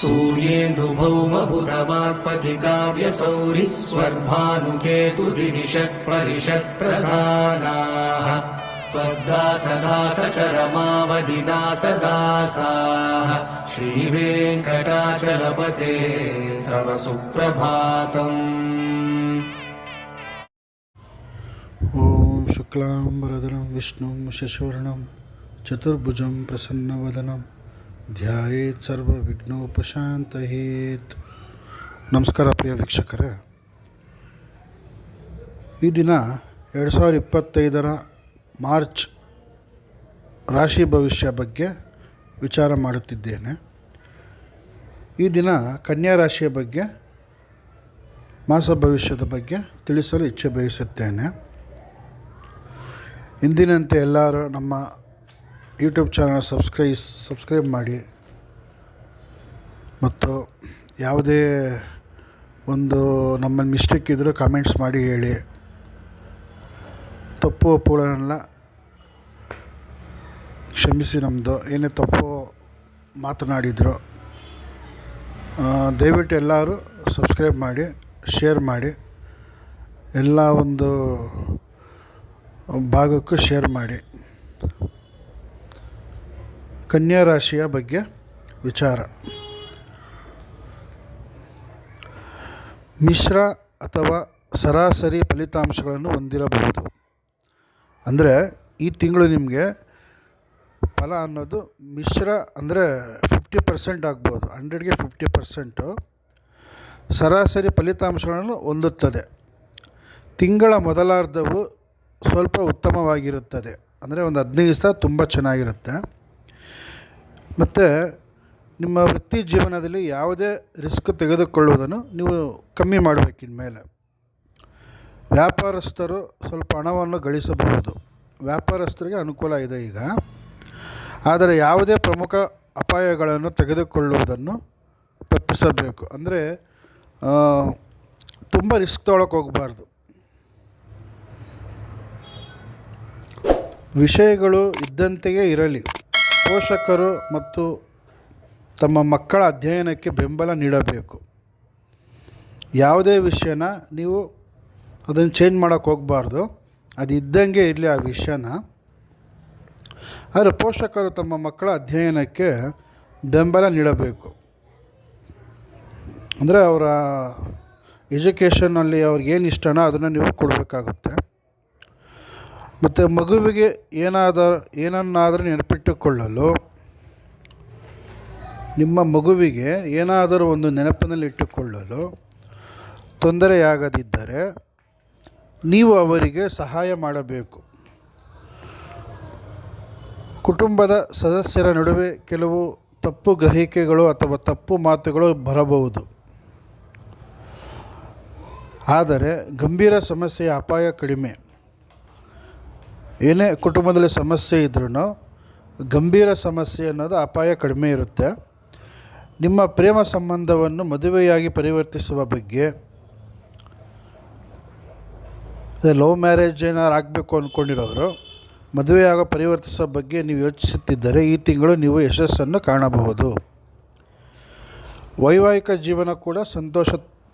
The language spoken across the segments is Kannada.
ेन्दुभौ त्वद्दासदासचरमावधिदासदासाः श्रीवेङ्कटाचलपते तव सुप्रभातम्। ॐ शुक्लाम्बरदनं विष्णुं शिशुर्णं चतुर्भुजं प्रसन्नवदनम् ಧ್ಯಾಯೇತ್ ಹೇತ್ ನಮಸ್ಕಾರ ಪ್ರಿಯ ವೀಕ್ಷಕರೇ. ಈ ದಿನ ಎರಡು ಸಾವಿರದ ಇಪ್ಪತ್ತೈದರ ಮಾರ್ಚ್ ರಾಶಿ ಭವಿಷ್ಯ ಬಗ್ಗೆ ವಿಚಾರ ಮಾಡುತ್ತಿದ್ದೇನೆ. ಈ ದಿನ ಕನ್ಯಾ ರಾಶಿಯ ಬಗ್ಗೆ, ಮಾಸ ಭವಿಷ್ಯದ ಬಗ್ಗೆ ತಿಳಿಸಲು ಇಚ್ಛೆ ಬಯಸುತ್ತೇನೆ. ಇಂದಿನಂತೆ ಎಲ್ಲರೂ ನಮ್ಮ ಯೂಟ್ಯೂಬ್ ಚಾನಲ್ ಸಬ್ಸ್ಕ್ರೈಸ್ ಸಬ್ಸ್ಕ್ರೈಬ್ ಮಾಡಿ. ಮತ್ತು ಯಾವುದೇ ಒಂದು ನಮ್ಮಲ್ಲಿ ಮಿಸ್ಟೇಕ್ ಇದ್ದರೂ ಕಮೆಂಟ್ಸ್ ಮಾಡಿ ಹೇಳಿ. ತಪ್ಪು ಒಪ್ಪುಗಳನ್ನೆಲ್ಲ ಕ್ಷಮಿಸಿ ನಮ್ಮದು ಏನೇ ತಪ್ಪು ಮಾತನಾಡಿದರು ದಯವಿಟ್ಟು ಎಲ್ಲರೂ ಸಬ್ಸ್ಕ್ರೈಬ್ ಮಾಡಿ, ಶೇರ್ ಮಾಡಿ. ಎಲ್ಲ ಒಂದು ಭಾಗಕ್ಕೂ ಶೇರ್ ಮಾಡಿ. ಕನ್ಯಾ ರಾಶಿಯ ಬಗ್ಗೆ ವಿಚಾರ. ಮಿಶ್ರ ಅಥವಾ ಸರಾಸರಿ ಫಲಿತಾಂಶಗಳನ್ನು ಹೊಂದಿರಬಹುದು. ಅಂದರೆ ಈ ತಿಂಗಳು ನಿಮಗೆ ಫಲ ಅನ್ನೋದು ಮಿಶ್ರ ಅಂದರೆ ಫಿಫ್ಟಿ ಪರ್ಸೆಂಟ್ ಆಗ್ಬೋದು ಹಂಡ್ರೆಡ್ಗೆ ಫಿಫ್ಟಿ ಪರ್ಸೆಂಟು ಸರಾಸರಿ ಫಲಿತಾಂಶಗಳನ್ನು ಹೊಂದುತ್ತದೆ. ತಿಂಗಳ ಮೊದಲಾರ್ಧವು ಸ್ವಲ್ಪ ಉತ್ತಮವಾಗಿರುತ್ತದೆ. ಅಂದರೆ ಒಂದು ಹದಿನೈದು ದಿವಸ ತುಂಬ ಚೆನ್ನಾಗಿರುತ್ತೆ. ಮತ್ತು ನಿಮ್ಮ ವೃತ್ತಿ ಜೀವನದಲ್ಲಿ ಯಾವುದೇ ರಿಸ್ಕ್ ತೆಗೆದುಕೊಳ್ಳುವುದನ್ನು ನೀವು ಕಮ್ಮಿ ಮಾಡಬೇಕು ಇನ್ಮೇಲೆ ವ್ಯಾಪಾರಸ್ಥರು ಸ್ವಲ್ಪ ಹಣವನ್ನು ಗಳಿಸಬಹುದು. ವ್ಯಾಪಾರಸ್ಥರಿಗೆ ಅನುಕೂಲ ಇದೆ ಈಗ. ಆದರೆ ಯಾವುದೇ ಪ್ರಮುಖ ಅಪಾಯಗಳನ್ನು ತೆಗೆದುಕೊಳ್ಳುವುದನ್ನು ತಪ್ಪಿಸಬೇಕು. ಅಂದರೆ ತುಂಬ ರಿಸ್ಕ್ ತೊಗೊಳಕ್ಕೆ ಹೋಗಬಾರ್ದು. ವಿಷಯಗಳು ಇದ್ದಂತೆಯೇ ಇರಲಿ. ಪೋಷಕರು ಮತ್ತು ತಮ್ಮ ಮಕ್ಕಳ ಅಧ್ಯಯನಕ್ಕೆ ಬೆಂಬಲ ನೀಡಬೇಕು. ಯಾವುದೇ ವಿಷಯನ ನೀವು ಅದನ್ನು ಚೇಂಜ್ ಮಾಡೋಕ್ಕೆ ಹೋಗಬಾರ್ದು. ಅದು ಇದ್ದಂಗೆ ಇರಲಿ ಆ ವಿಷಯನ. ಆದರೆ ಪೋಷಕರು ತಮ್ಮ ಮಕ್ಕಳ ಅಧ್ಯಯನಕ್ಕೆ ಬೆಂಬಲ ನೀಡಬೇಕು. ಅಂದರೆ ಅವರ ಎಜುಕೇಷನಲ್ಲಿ ಅವ್ರಿಗೇನು ಇಷ್ಟನೋ ಅದನ್ನು ನೀವು ಕೊಡಬೇಕಾಗುತ್ತೆ. ಮತ್ತು ಮಗುವಿಗೆ ಏನಾದ, ಏನನ್ನಾದರೂ ನೆನಪಿಟ್ಟುಕೊಳ್ಳಲು ನಿಮ್ಮ ಮಗುವಿಗೆ ಏನಾದರೂ ಒಂದು ನೆನಪಿನಲ್ಲಿ ಇಟ್ಟುಕೊಳ್ಳಲು ತೊಂದರೆಯಾಗದಿದ್ದರೆ ನೀವು ಅವರಿಗೆ ಸಹಾಯ ಮಾಡಬೇಕು. ಕುಟುಂಬದ ಸದಸ್ಯರ ನಡುವೆ ಕೆಲವು ತಪ್ಪು ಗ್ರಹಿಕೆಗಳು ಅಥವಾ ತಪ್ಪು ಮಾತುಗಳು ಬರಬಹುದು. ಆದರೆ ಗಂಭೀರ ಸಮಸ್ಯೆಯ ಅಪಾಯ ಕಡಿಮೆ. ಏನೇ ಕುಟುಂಬದಲ್ಲಿ ಸಮಸ್ಯೆ ಇದ್ರೂ ಗಂಭೀರ ಸಮಸ್ಯೆ ಅನ್ನೋದು ಅಪಾಯ ಕಡಿಮೆ ಇರುತ್ತೆ. ನಿಮ್ಮ ಪ್ರೇಮ ಸಂಬಂಧವನ್ನು ಮದುವೆಯಾಗಿ ಪರಿವರ್ತಿಸುವ ಬಗ್ಗೆ, ಅದೇ ಲವ್ ಮ್ಯಾರೇಜ್ ಏನಾರು ಆಗಬೇಕು ಅಂದ್ಕೊಂಡಿರೋರು ಮದುವೆಯಾಗ ಪರಿವರ್ತಿಸೋ ಬಗ್ಗೆ ನೀವು ಯೋಚಿಸುತ್ತಿದ್ದರೆ ಈ ತಿಂಗಳು ನೀವು ಯಶಸ್ಸನ್ನು ಕಾಣಬಹುದು. ವೈವಾಹಿಕ ಜೀವನ ಕೂಡ ಸಂತೋಷ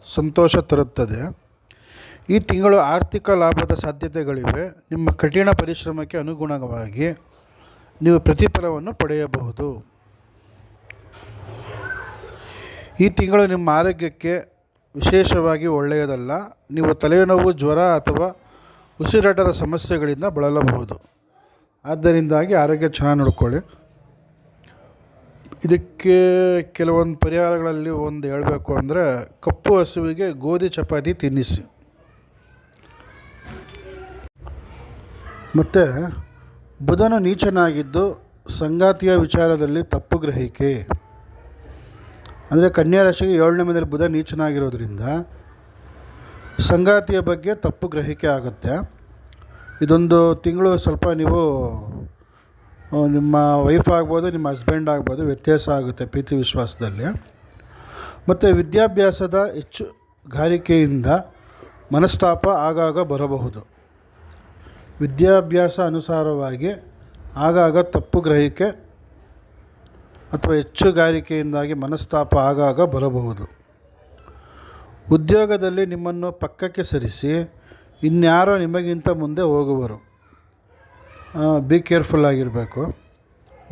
ಸಂತೋಷ ತರುತ್ತದೆ. ಈ ತಿಂಗಳು ಆರ್ಥಿಕ ಲಾಭದ ಸಾಧ್ಯತೆಗಳಿವೆ. ನಿಮ್ಮ ಕಠಿಣ ಪರಿಶ್ರಮಕ್ಕೆ ಅನುಗುಣವಾಗಿ ನೀವು ಪ್ರತಿಫಲವನ್ನು ಪಡೆಯಬಹುದು. ಈ ತಿಂಗಳು ನಿಮ್ಮ ಆರೋಗ್ಯಕ್ಕೆ ವಿಶೇಷವಾಗಿ ಒಳ್ಳೆಯದಲ್ಲ. ನೀವು ತಲೆನೋವು, ಜ್ವರ ಅಥವಾ ಉಸಿರಾಟದ ಸಮಸ್ಯೆಗಳಿಂದ ಬಳಲಬಹುದು. ಆದ್ದರಿಂದಾಗಿ ಆರೋಗ್ಯ ಚೆನ್ನಾಗಿ ನೋಡ್ಕೊಳ್ಳಿ. ಇದಕ್ಕೆ ಕೆಲವೊಂದು ಪರಿಹಾರಗಳಲ್ಲಿ ಒಂದು ಹೇಳಬೇಕು ಅಂದರೆ ಕಪ್ಪು ಹಸುವಿಗೆ ಗೋಧಿ ಚಪಾತಿ ತಿನ್ನಿಸಿ. ಮತ್ತು ಬುಧನು ನೀಚನಾಗಿದ್ದು ಸಂಗಾತಿಯ ವಿಚಾರದಲ್ಲಿ ತಪ್ಪು ಗ್ರಹಿಕೆ. ಅಂದರೆ ಕನ್ಯಾ ರಾಶಿಗೆ ಏಳನೇ ಮನೆಯಲ್ಲಿ ಬುಧ ನೀಚನಾಗಿರೋದ್ರಿಂದ ಸಂಗಾತಿಯ ಬಗ್ಗೆ ತಪ್ಪು ಗ್ರಹಿಕೆ ಆಗುತ್ತೆ. ಇದೊಂದು ತಿಂಗಳು ಸ್ವಲ್ಪ ನೀವು ನಿಮ್ಮ ವೈಫ್ ಆಗ್ಬೋದು, ನಿಮ್ಮ ಹಸ್ಬೆಂಡ್ ಆಗ್ಬೋದು, ವ್ಯತ್ಯಾಸ ಆಗುತ್ತೆ ಪ್ರೀತಿ ವಿಶ್ವಾಸದಲ್ಲಿ. ಮತ್ತು ವಿದ್ಯಾಭ್ಯಾಸದ ಹೆಚ್ಚು ಗಾರಿಕೆಯಿಂದ ಮನಸ್ತಾಪ ಆಗಾಗ ಬರಬಹುದು. ವಿದ್ಯಾಭ್ಯಾಸ ಅನುಸಾರವಾಗಿ ಆಗಾಗ ತಪ್ಪು ಗ್ರಹಿಕೆ ಅಥವಾ ಹೆಚ್ಚುಗಾರಿಕೆಯಿಂದಾಗಿ ಮನಸ್ತಾಪ ಆಗಾಗ ಬರಬಹುದು. ಉದ್ಯೋಗದಲ್ಲಿ ನಿಮ್ಮನ್ನು ಪಕ್ಕಕ್ಕೆ ಸರಿಸಿ ಇನ್ಯಾರೋ ನಿಮಗಿಂತ ಮುಂದೆ ಹೋಗುವರು. ಬಿ ಕೇರ್ಫುಲ್ ಆಗಿರಬೇಕು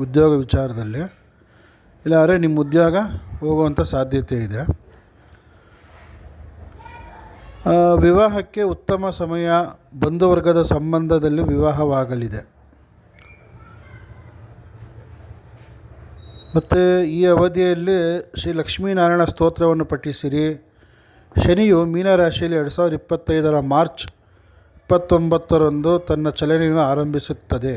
ಉದ್ಯೋಗ ವಿಚಾರದಲ್ಲಿ. ಇಲ್ಲಾಂದರೆ ನಿಮ್ಮ ಉದ್ಯೋಗ ಹೋಗುವಂಥ ಸಾಧ್ಯತೆ ಇದೆ. ವಿವಾಹಕ್ಕೆ ಉತ್ತಮ ಸಮಯ ಬಂಧುವರ್ಗದ ಸಂಬಂಧದಲ್ಲಿ ವಿವಾಹವಾಗಲಿದೆ. ಮತ್ತು ಈ ಅವಧಿಯಲ್ಲಿ ಶ್ರೀ ಲಕ್ಷ್ಮೀನಾರಾಯಣ ಸ್ತೋತ್ರವನ್ನು ಪಠಿಸಿರಿ. ಶನಿಯು ಮೀನರಾಶಿಯಲ್ಲಿ ಎರಡು ಸಾವಿರದ ಇಪ್ಪತ್ತೈದರ ಮಾರ್ಚ್ ಇಪ್ಪತ್ತೊಂಬತ್ತರಂದು ತನ್ನ ಚಲನೆಯನ್ನು ಆರಂಭಿಸುತ್ತದೆ.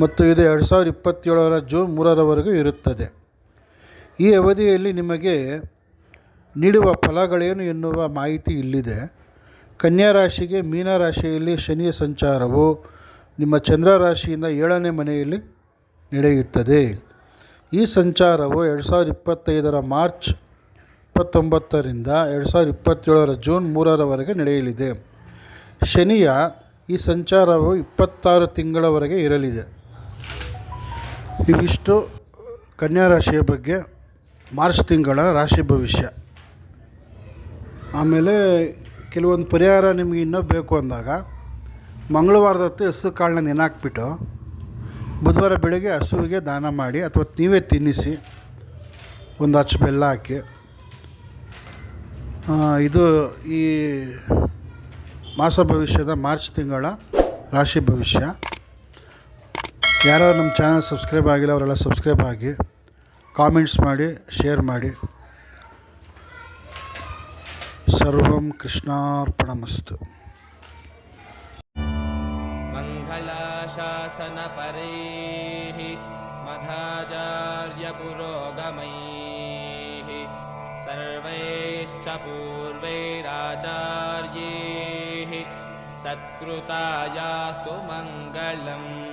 ಮತ್ತು ಇದು ಎರಡು ಸಾವಿರದ ಇಪ್ಪತ್ತೇಳರ ಜೂನ್ ಮೂರರವರೆಗೂ ಇರುತ್ತದೆ. ಈ ಅವಧಿಯಲ್ಲಿ ನಿಮಗೆ ನೀಡುವ ಫಲಗಳೇನು ಎನ್ನುವ ಮಾಹಿತಿ ಇಲ್ಲಿದೆ. ಕನ್ಯಾ ರಾಶಿಗೆ ಮೀನ ರಾಶಿಯಲ್ಲಿ ಶನಿಯ ಸಂಚಾರವು ನಿಮ್ಮ ಚಂದ್ರ ರಾಶಿಯಿಂದ ಏಳನೇ ಮನೆಯಲ್ಲಿ ನಡೆಯುತ್ತದೆ. ಈ ಸಂಚಾರವು ಎರಡು ಸಾವಿರದ ಇಪ್ಪತ್ತೈದರ ಮಾರ್ಚ್ ಇಪ್ಪತ್ತೊಂಬತ್ತರಿಂದ ಎರಡು ಸಾವಿರದ ಇಪ್ಪತ್ತೇಳರ ಜೂನ್ ಮೂರರವರೆಗೆ ನಡೆಯಲಿದೆ. ಶನಿಯ ಈ ಸಂಚಾರವು ಇಪ್ಪತ್ತಾರು ತಿಂಗಳವರೆಗೆ ಇರಲಿದೆ. ಇವಿಷ್ಟು ಕನ್ಯಾ ರಾಶಿಯ ಬಗ್ಗೆ ಮಾರ್ಚ್ ತಿಂಗಳ ರಾಶಿ ಭವಿಷ್ಯ. ಆಮೇಲೆ ಕೆಲವೊಂದು ಪರಿಹಾರ ನಿಮಗೆ ಇನ್ನೂ ಬೇಕು ಅಂದಾಗ ಮಂಗಳವಾರದ ಹೊತ್ತು ಹಸು ಕಾಳನ್ನ ನೆನಾಕ್ಬಿಟ್ಟು ಬುಧವಾರ ಬೆಳಗ್ಗೆ ಹಸುವಿಗೆ ದಾನ ಮಾಡಿ ಅಥವಾ ನೀವೇ ತಿನ್ನಿಸಿ ಒಂದು ಹಚ್ಚು ಬೆಲ್ಲ ಹಾಕಿ. ಇದು ಈ ಮಾಸ ಭವಿಷ್ಯದ ಮಾರ್ಚ್ ತಿಂಗಳ ರಾಶಿ ಭವಿಷ್ಯ. ಯಾರು ನಮ್ಮ ಚಾನಲ್ ಸಬ್ಸ್ಕ್ರೈಬ್ ಆಗಿಲ್ಲ ಅವರೆಲ್ಲ ಸಬ್ಸ್ಕ್ರೈಬ್ ಆಗಿ ಕಾಮೆಂಟ್ಸ್ ಮಾಡಿ, ಶೇರ್ ಮಾಡಿ. सर्वं कृष्णार्पणमस्तु। मङ्गलाशासनपरैः मधाचार्यपुरोगमैः सर्वैश्च पूर्वैराचार्यैः सत्कृतायास्तु मङ्गलम्।